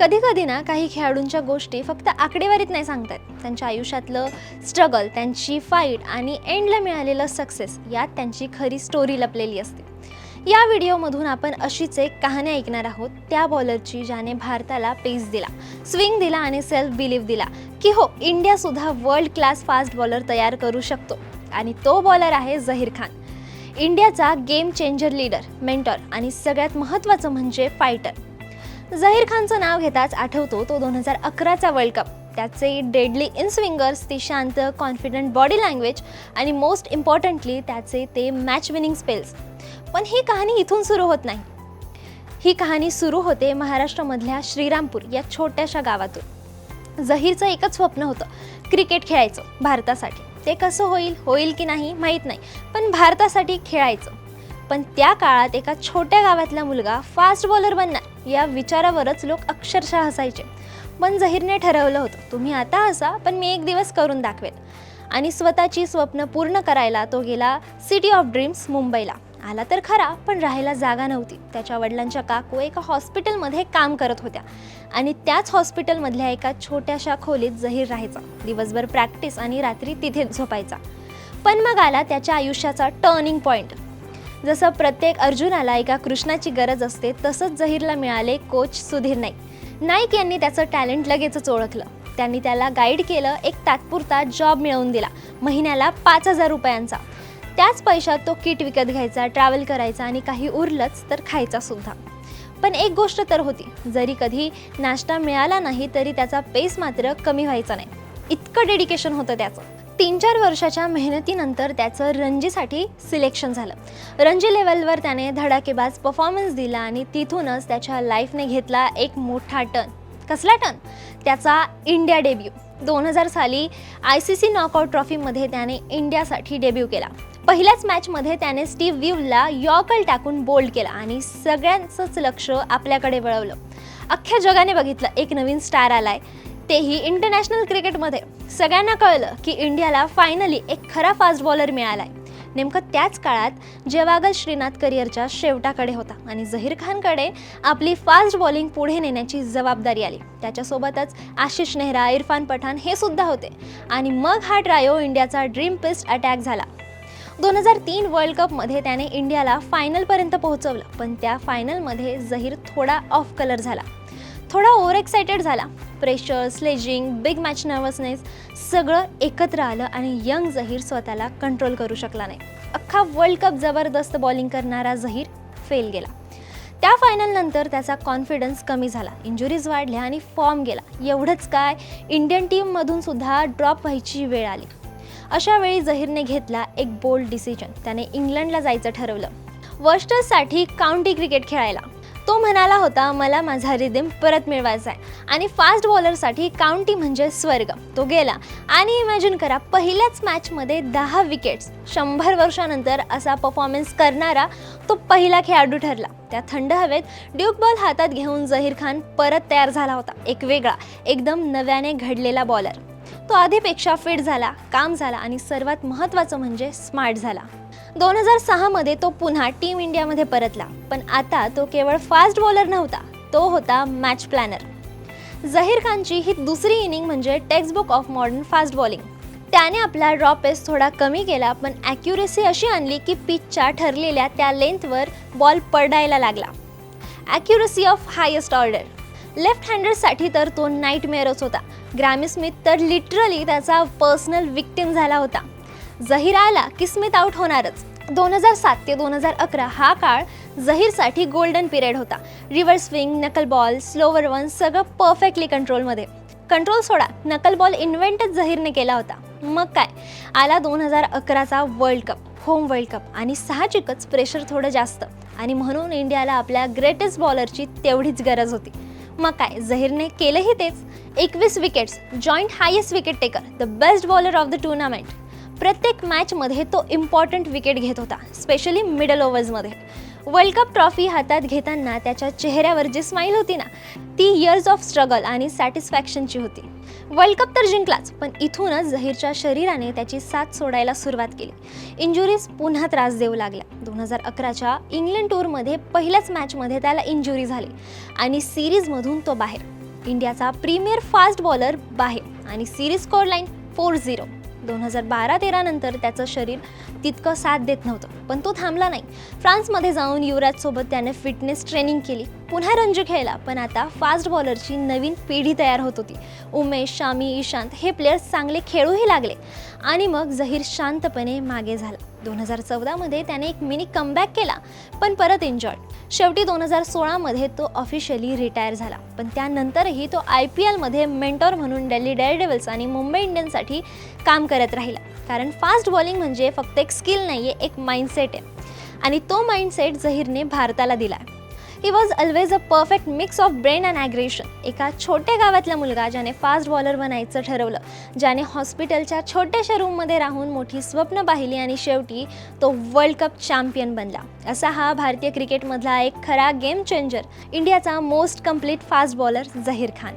कधी कधी ना काही खेळाडूंच्या गोष्टी फक्त आकडेवारीत नाही सांगतात. त्यांच्या आयुष्यातलं स्ट्रगल त्यांची फाईट आणि एंडला मिळालेलं सक्सेस यात त्यांची खरी स्टोरी लपलेली असते. या व्हिडिओमधून आपण अशीच एक कहाणी ऐकणार आहोत. त्या बॉलरची ज्याने भारताला पेस दिला स्विंग दिला आणि सेल्फ बिलीव्ह दिला की हो इंडियासुद्धा वर्ल्ड क्लास फास्ट बॉलर तयार करू शकतो. आणि तो बॉलर आहे झहीर खान. इंडियाचा गेम चेंजर लीडर मेंटॉर आणि सगळ्यात महत्त्वाचं म्हणजे फायटर झहीर खानचं नाव घेताच आठवतो तो दोन हजार अकराचा वर्ल्ड कप त्याचे डेडली इन स्विंगर्स ती शांत कॉन्फिडंट बॉडी लँग्वेज आणि मोस्ट इम्पॉर्टंटली त्याचे ते मॅच विनिंग स्पेल्स पण ही कहाणी इथून सुरू होत नाही. ही कहाणी सुरू होते महाराष्ट्रामधल्या श्रीरामपूर या छोट्याशा गावातून. झहीरचं एकच स्वप्न होतं क्रिकेट खेळायचं भारतासाठी. ते कसं होईल होईल की नाही माहीत नाही पण भारतासाठी खेळायचं. पण त्या काळात एका छोट्या गावातला मुलगा फास्ट बॉलर बनणार या विचारावरच लोक अक्षरशः हसायचे. पण झहीरने ठरवलं होतं तुम्ही आता हसा पण मी एक दिवस करून दाखवेल. आणि स्वतःची स्वप्न पूर्ण करायला तो गेला सिटी ऑफ ड्रीम्स मुंबईला. आला तर खरा पण राहायला जागा नव्हती. त्याच्या वडिलांच्या काकू एका हॉस्पिटलमध्ये काम करत होत्या. आणि त्याच हॉस्पिटलमधल्या एका छोट्याशा खोलीत जहीर राहायचा. दिवसभर प्रॅक्टिस आणि रात्री तिथेच झोपायचा. पण मग आला त्याच्या आयुष्याचा टर्निंग पॉईंट जसं प्रत्येक अर्जुनाला एका कृष्णाची गरज असते तसंच जहीरला मिळाले कोच सुधीर नाईक. नाईक यांनी त्याचं टॅलेंट लगेचच ओळखलं. त्यांनी त्याला गाईड केलं एक तात्पुरता जॉब मिळवून दिला महिन्याला पाच हजार रुपयांचा. त्याच पैशात तो किट विकत घ्यायचा ट्रॅव्हल करायचा आणि काही उरलंच तर खायचा सुद्धा. पण एक गोष्ट तर होती जरी कधी नाश्ता मिळाला नाही तरी त्याचा पेस मात्र कमी व्हायचा नाही. इतकं डेडिकेशन होतं त्याचं. तीन चार वर्षाच्या मेहनतीनंतर त्याचं रणजीसाठी सिलेक्शन झालं. रणजी लेवलवर त्याने धडाकेबाज परफॉर्मन्स दिला आणि तिथूनच त्याच्या लाईफने घेतला एक मोठा टर्न कसला टर्न त्याचा इंडिया डेब्यू दोन हजार साली आय सी सी नॉकआउट ट्रॉफीमध्ये त्याने इंडियासाठी डेब्यू केला. पहिल्याच मॅचमध्ये त्याने स्टीव्ह व्ह्यूला यॉकल टाकून बोल्ड केला आणि सगळ्यांचंच लक्ष आपल्याकडे वळवलं. अख्ख्या जगाने बघितलं. एक नवीन स्टार आलाय. तेही इंटरनॅशनल क्रिकेटमध्ये सगळ्यांना कळलं की इंडियाला फायनली एक खरा फास्ट बॉलर मिळालाय. नेमकं त्याच काळात जेवागल श्रीनाथ करिअरच्या शेवटाकडे होता आणि झहीर खानकडे आपली फास्ट बॉलिंग पुढे नेण्याची जबाबदारी आली. त्याच्यासोबतच आशिष नेहरा इरफान पठाण हे सुद्धा होते. आणि मग हा ट्रायो इंडियाचा ड्रीम पिस्ट अटॅक झाला. दोन हजार तीन वर्ल्ड कपमध्ये त्याने इंडियाला फायनलपर्यंत पोहोचवलं पण त्या फायनलमध्ये झहीर थोडा ऑफ कलर झाला. थोडा ओव्हर एक्सायटेड झाला. Pressure sledging big match nervousness सगळं एकत्र आलं आणि यंग जहीर स्वतःला कंट्रोल करू शकला नाही. अख्खा वर्ल्ड कप जबरदस्त बॉलिंग करणारा जहीर फेल गेला. त्या फायनलनंतर त्याचा कॉन्फिडन्स कमी झाला. इंजुरीज वाढल्या आणि फॉर्म गेला. एवढंच काय इंडियन टीममधून सुद्धा ड्रॉप व्हायची वेळ आली. अशा वेळी जहीरने घेतला एक बोल्ड डिसिजन त्याने इंग्लंडला जायचं ठरवलं. वर्स्टर्ससाठी काउंटी क्रिकेट खेळायला. तो म्हणाला होता मला माझा रिदिम परत मिळवायचा आहे. आणि फास्ट बॉलरसाठी काउंटी म्हणजे स्वर्ग. तो गेला. आणि इमॅजिन करा पहिल्याच मॅचमध्ये दहा विकेट्स शंभर वर्षानंतर असा परफॉर्मन्स करणारा तो पहिला खेळाडू ठरला. त्या थंड हवेत ड्यूक बॉल हातात घेऊन जहीर खान परत तयार झाला होता. एक वेगळा एकदम नव्याने घडलेला बॉलर तो आधीपेक्षा फिट झाला काम झाला आणि सर्वात महत्त्वाचं म्हणजे स्मार्ट झाला. दोन हजार सहामध्ये तो पुन्हा टीम इंडियामध्ये परतला पण आता तो केवळ फास्ट बॉलर नव्हता तो होता मॅच प्लॅनर झहीर खानची ही दुसरी इनिंग म्हणजे textbook of modern fast bowling त्याने आपला ड्रॉ पेस थोडा कमी केला पण ॲक्युरेसी अशी आणली की पिचच्या ठरलेल्या त्या लेंथवर बॉल पडायला लागला. Accuracy of highest order left हँडरसाठी तर तो नाईट मेअरच होता. ग्रॅमी स्मिथ तर लिटरली त्याचा पर्सनल विक्टिम झाला होता. जहीर आला की स्मिथ आउट होणारच. दोन हजार सात ते दोन हजार अकरा हा काळ जहीरसाठी गोल्डन पिरियड होता. Reverse swing knuckle ball slower one सगळं परफेक्टली कंट्रोलमध्ये कंट्रोल सोडा नकल बॉल इन्व्हेंटच जहीरने केला होता. मग काय? आला दोन हजार अकराचा world cup home world cup आणि साहजिकच प्रेशर थोडं जास्त. आणि म्हणून इंडियाला आपल्या ग्रेटेस्ट बॉलरची तेवढीच गरज होती. मग काय? जहीरने केलंही तेच. एकवीस wickets joint highest wicket taker the best bowler of the tournament प्रत्येक मॅचमध्ये तो इम्पॉर्टंट विकेट घेत होता स्पेशली मिडल ओव्हर्समध्ये वर्ल्ड कप ट्रॉफी हातात घेताना त्याच्या चेहऱ्यावर जी स्माईल होती ना ती इयर्स ऑफ स्ट्रगल आणि सॅटिस्फॅक्शनची होती. वर्ल्ड कप तर जिंकलाच पण इथूनच जहीरच्या शरीराने त्याची साथ सोडायला सुरुवात केली. इंजुरीज पुन्हा त्रास देऊ लागल्या. दोन हजार अकराच्या इंग्लंड टूरमध्ये पहिल्याच मॅचमध्ये त्याला इंजुरी झाली आणि सिरीजमधून तो बाहेर. इंडियाचा प्रीमियर फास्ट बॉलर बाहेर आणि series scoreline four zero दोन हजार बारा तेरा नंतर त्याचं शरीर तितकं साथ देत नव्हतं पण तो थांबला नाही. फ्रान्समध्ये जाऊन युवराजसोबत त्याने फिटनेस ट्रेनिंग केली. पुन्हा रणजी खेळला पण आता फास्ट बॉलरची नवीन पिढी तयार होत होती. उमेश शामी ईशांत हे प्लेयर्स चांगले खेळूही लागले. आणि मग जहीर शांतपणे मागे झाला. दोन हजार चौदामध्ये त्याने एक मिनी कमबॅक केला पण परत एन्जॉय शेवटी दोन हजार सोळामध्ये तो ऑफिशियली रिटायर झाला. पण त्यानंतरही तो आय पी एलमध्ये मेंटॉर म्हणून डेल्ली डेअरडेव्हिल्स आणि मुंबई इंडियन्ससाठी काम करत राहिला. कारण फास्ट बॉलिंग म्हणजे फक्त एक स्किल नाही आहे एक माइंडसेट आहे. आणि तो माइंडसेट जहीरने भारताला दिला आहे he was always a perfect mix of brain and aggression एका छोट्या गावातला मुलगा ज्याने फास्ट बॉलर बनायचं ठरवलं ज्याने हॉस्पिटलच्या छोट्याशा रूममध्ये राहून मोठी स्वप्न पाहिली आणि शेवटी तो वर्ल्ड कप चॅम्पियन बनला. असा हा भारतीय क्रिकेटमधला एक खरा गेम चेंजर इंडियाचा most complete fast bowler Zaheer Khan.